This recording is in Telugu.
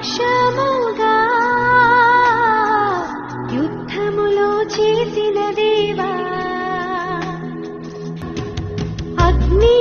సాక్ష్యముగా యుద్ధములో చేసిన దేవా. అగ్ని